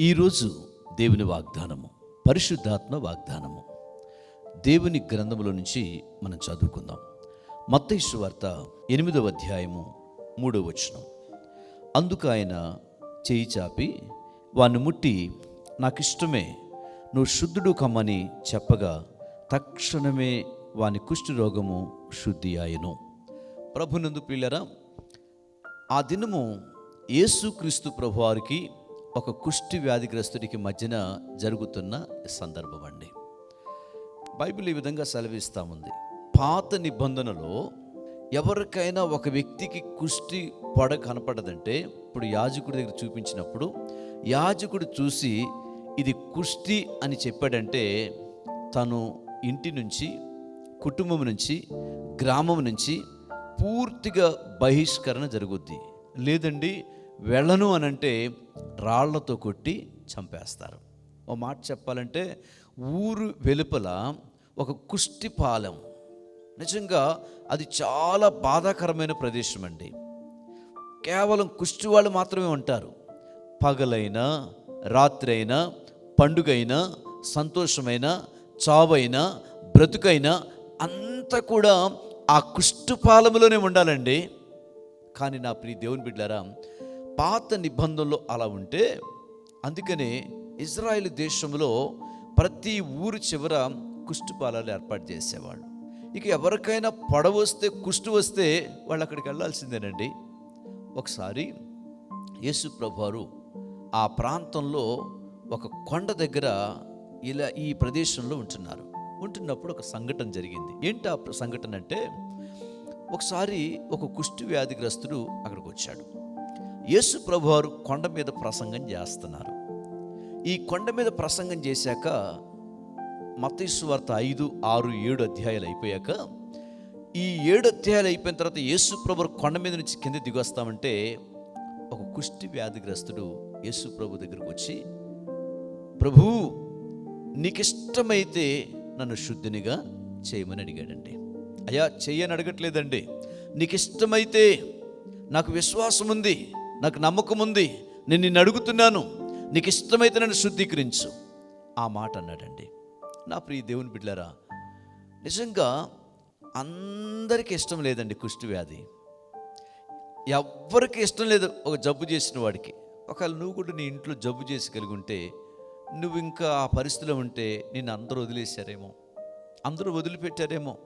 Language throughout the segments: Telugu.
ఈరోజు దేవుని వాగ్దానము పరిశుద్ధాత్మ వాగ్దానము. దేవుని గ్రంథములో నుంచి మనం చదువుకుందాం. మత్తైసు వార్త ఎనిమిదవ అధ్యాయము మూడవ వచనం. అందుకు ఆయన చేయి చాపి వాణ్ణి ముట్టి నాకిష్టమే నువ్వు శుద్ధుడు కమ్మని చెప్పగా తక్షణమే వాని కుష్టి రోగము శుద్ధి ఆయను ప్రభునందు పిల్లరా ఆ దినము యేసుక్రీస్తు ప్రభువారికి ఒక కుష్టి వ్యాధిగ్రస్తుడికి మధ్యన జరుగుతున్న సందర్భం అండి. బైబిల్ ఈ విధంగా సెలవిస్తా ఉంది పాత నిబంధనలో ఎవరికైనా ఒక వ్యక్తికి కుష్టి పొడ కనపడదంటే ఇప్పుడు యాజకుడి దగ్గర చూపించినప్పుడు యాజకుడు చూసి ఇది కుష్టి అని చెప్పాడంటే తను ఇంటి నుంచి కుటుంబం నుంచి గ్రామం నుంచి పూర్తిగా బహిష్కరణ జరుగుద్ది. లేదండి వెళ్ళను అని అంటే రాళ్ళతో కొట్టి చంపేస్తారు. ఓ మాట చెప్పాలంటే ఊరు వెలుపల ఒక కుష్టిపాలెం. నిజంగా అది చాలా బాధాకరమైన ప్రదేశం అండి. కేవలం కుష్టి వాళ్ళు మాత్రమే ఉంటారు. పగలైనా రాత్రి అయినా పండుగైనా సంతోషమైన చావైనా బ్రతుకైనా అంతా కూడా ఆ కుష్టుపాలములోనే ఉండాలండి. కానీ నా ప్రియ దేవుని బిడ్డారా పాత నిబంధనలో అలా ఉంటే అందుకనే ఇజ్రాయెల్ దేశంలో ప్రతి ఊరు చివర కుష్టుపాలాలు ఏర్పాటు చేసేవాళ్ళు. ఇక ఎవరికైనా పడవ వస్తే కుష్టు వస్తే వాళ్ళు అక్కడికి వెళ్ళాల్సిందేనండి. ఒకసారి యేసు ప్రభువారు ఆ ప్రాంతంలో ఒక కొండ దగ్గర ఇలా ఈ ప్రదేశంలో ఉంటున్నారు. ఉంటున్నప్పుడు ఒక సంఘటన జరిగింది. ఏంటి ఆ సంఘటన అంటే ఒకసారి ఒక కుష్టి వ్యాధిగ్రస్తుడు అక్కడికి వచ్చాడు. యేసు ప్రభువారు కొండ మీద ప్రసంగం చేస్తున్నారు. ఈ కొండ మీద ప్రసంగం చేశాక మత్తయి ఐదు ఆరు ఏడు అధ్యాయాలు అయిపోయాక ఈ ఏడు అధ్యాయాలు అయిపోయిన తర్వాత యేసు ప్రభు కొండ మీద నుంచి కింద దిగొస్తామంటే ఒక కుష్టి వ్యాధిగ్రస్తుడు యేసు ప్రభు దగ్గరకు వచ్చి ప్రభు నీకిష్టమైతే నన్ను శుద్ధినిగా చేయమని అడిగాడండి. అయ్యా చెయ్యని అడగట్లేదండి. నీకు ఇష్టమైతే నాకు విశ్వాసం ఉంది నాకు నమ్మకం ఉంది. నేను నిన్ను అడుగుతున్నాను. నీకు ఇష్టమైతే నన్ను శుద్ధీకరించు. ఆ మాట అన్నాడండి. నా ప్రియ దేవుని బిడ్డలారా నిజంగా అందరికీ ఇష్టం లేదండి కుష్టి వ్యాధి. ఎవ్వరికి ఇష్టం లేదు ఒక జబ్బు చేసిన వాడికి. ఒకవేళ నువ్వు కూడా నీ ఇంట్లో జబ్బు చేసి కలిగి ఉంటే నువ్వు ఇంకా ఆ పరిస్థితిలో ఉంటే నిన్ను అందరూ వదిలేశారేమో. అందరూ వదిలిపెట్టారేమో.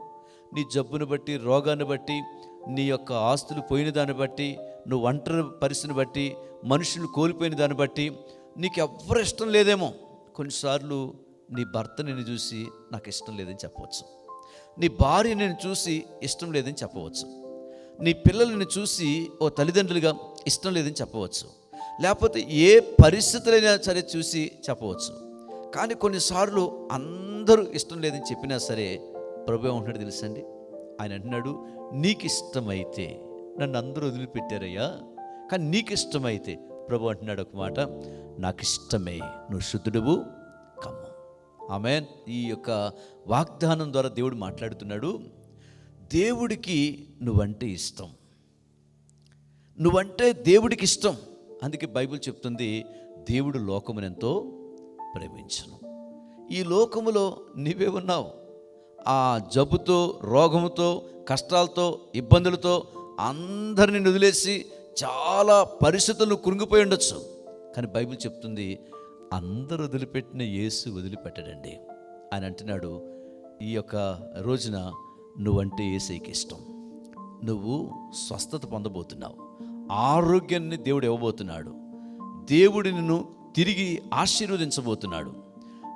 నీ జబ్బును బట్టి రోగాన్ని బట్టి నీ యొక్క ఆస్తులు పోయిన దాన్ని బట్టి నువ్వు ఒంటరి పరిస్థితిని బట్టి మనుషులు కోల్పోయిన దాన్ని బట్టి నీకు ఎవ్వరు ఇష్టం లేదేమో. కొన్నిసార్లు నీ భర్త నిన్ను చూసి నాకు ఇష్టం లేదని చెప్పవచ్చు. నీ భార్య నేను చూసి ఇష్టం లేదని చెప్పవచ్చు. నీ పిల్లల్ని చూసి ఓ తల్లిదండ్రులుగా ఇష్టం లేదని చెప్పవచ్చు. లేకపోతే ఏ పరిస్థితులైనా సరే చూసి చెప్పవచ్చు. కానీ కొన్నిసార్లు అందరూ ఇష్టం లేదని చెప్పినా సరే ప్రభు ఏమంటున్నాడు తెలుసండి? ఆయన అంటున్నాడు నీకు ఇష్టమైతే నన్ను అందరూ వదిలిపెట్టారయ్యా. కానీ నీకు ఇష్టమైతే ప్రభు అంటున్నాడు ఒక మాట నాకు ఇష్టమే నువ్వు శుద్ధుడువు కమ్ము. ఆమె ఈ యొక్క వాగ్దానం ద్వారా దేవుడు మాట్లాడుతున్నాడు దేవుడికి నువ్వంటే ఇష్టం. నువ్వంటే దేవుడికి ఇష్టం. అందుకే బైబిల్ చెప్తుంది దేవుడు లోకమునెంతో ప్రేమించను. ఈ లోకములో నీవే ఉన్నావు. ఆ జబ్బుతో రోగముతో కష్టాలతో ఇబ్బందులతో అందరిని వదిలేసి చాలా పరిస్థితులు కృంగిపోయి ఉండొచ్చు. కానీ బైబిల్ చెప్తుంది అందరు వదిలిపెట్టిన యేసు వదిలిపెట్టడండి ఆయన అంటున్నాడు ఈ యొక్క రోజున నువ్వంటే ఏసైకి ఇష్టం. నువ్వు స్వస్థత పొందబోతున్నావు. ఆరోగ్యాన్ని దేవుడు ఇవ్వబోతున్నాడు. దేవుడు నిన్ను తిరిగి ఆశీర్వదించబోతున్నాడు.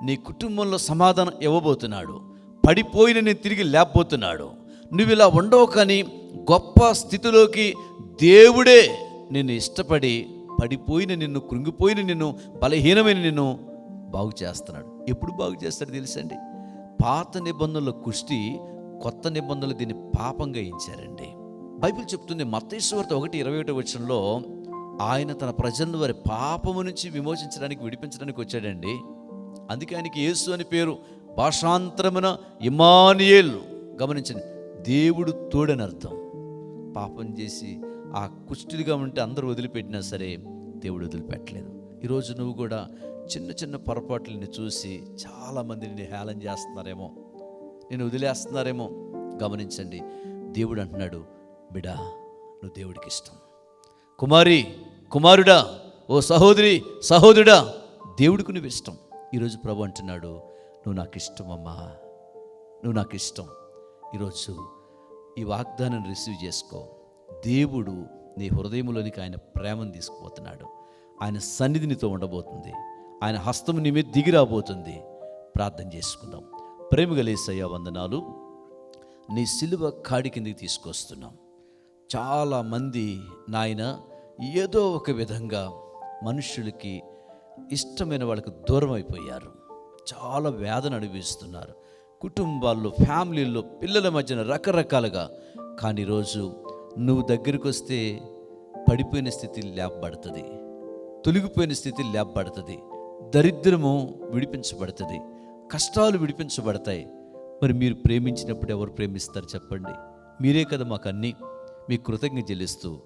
నీ కుటుంబంలో సమాధానం ఇవ్వబోతున్నాడు. పడిపోయిన నేను తిరిగి లేకపోతున్నాడు నువ్వు ఇలా ఉండవు కానీ గొప్ప స్థితిలోకి దేవుడే నిన్ను ఇష్టపడి పడిపోయిన నిన్ను కృంగిపోయిన నిన్ను బలహీనమైన నిన్ను బాగు చేస్తున్నాడు. ఎప్పుడు బాగు చేస్తాడు తెలుసండి? పాత నిబంధనల కుష్టి కొత్త నిబంధనలు దీన్ని పాపంగా ఇచ్చారండి బైబిల్ చెప్తుంది మత్తేశ్వర్త ఒకటి ఇరవై ఒకటి వచ్చంలో ఆయన తన ప్రజలను వారి పాపము నుంచి విమోచించడానికి విడిపించడానికి వచ్చాడండి. అందుకే ఆయనకి యేసు అని పేరు. భాషాంతరమున ఇమానియేల్ గమనించండి దేవుడు తోడని అర్థం. పాపం చేసి ఆ కుష్టిగా ఉంటే అందరూ వదిలిపెట్టినా సరే దేవుడు వదిలిపెట్టలేదు. ఈరోజు నువ్వు కూడా చిన్న చిన్న పొరపాట్లని చూసి చాలామంది నిన్ను హేళన చేస్తున్నారేమో. నేను వదిలేస్తున్నారేమో. గమనించండి. దేవుడు అంటున్నాడు బిడా నువ్వు దేవుడికి ఇష్టం. కుమారి కుమారుడా ఓ సహోదరి సహోదరుడా దేవుడికి నువ్వు ఇష్టం. ఈరోజు ప్రభు అంటున్నాడు నువ్వు నాకు ఇష్టం అమ్మా. నువ్వు నాకు ఇష్టం. ఈరోజు ఈ వాగ్దానం రిసీవ్ చేసుకో. దేవుడు నీ హృదయంలోనికి ఆయన ప్రేమను తీసుకుపోతున్నాడు. ఆయన సన్నిధి నీతో ఉండబోతుంది. ఆయన హస్తం నీ మీద దిగి రాబోతుంది. ప్రార్థన చేసుకుందాం. ప్రేమ గలేసయ్యా వందనాలు. నీ సిలువ కాడి కిందకి తీసుకొస్తున్నాం. చాలామంది నాయన ఏదో ఒక విధంగా మనుషులకి ఇష్టమైన వాళ్ళకి దూరం అయిపోయారు. చాలా వేదన అనుభవిస్తున్నారు. కుటుంబాల్లో ఫ్యామిలీల్లో పిల్లల మధ్యన రకరకాలుగా. కానీ రోజు నువ్వు దగ్గరికి వస్తే పడిపోయిన స్థితి లేపబడుతుంది. తొలగిపోయిన స్థితి లేపబడుతుంది. దరిద్రము విడిపించబడుతుంది. కష్టాలు విడిపించబడతాయి. మరి మీరు ప్రేమించినప్పుడు ఎవరు ప్రేమిస్తారు చెప్పండి. మీరే కదా మాకు అన్నీ. మీ కృతజ్ఞ చెల్లిస్తూ.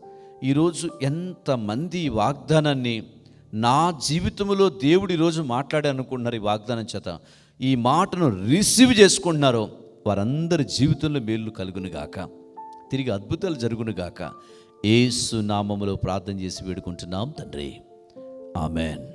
ఈరోజు ఎంతమంది వాగ్దానాన్ని నా జీవితంలో దేవుడు ఈరోజు మాట్లాడానుకుంటున్నారు ఈ వాగ్దానం చేత. ఈ మాటను రిసీవ్ చేసుకుంటున్నారో. వారందరి జీవితంలో మేలు కలుగునుగాక తిరిగి అద్భుతాలు జరుగునుగాక ఏసు నామములో ప్రార్థన చేసి వేడుకుంటున్నాం తండ్రి. ఆమెన్.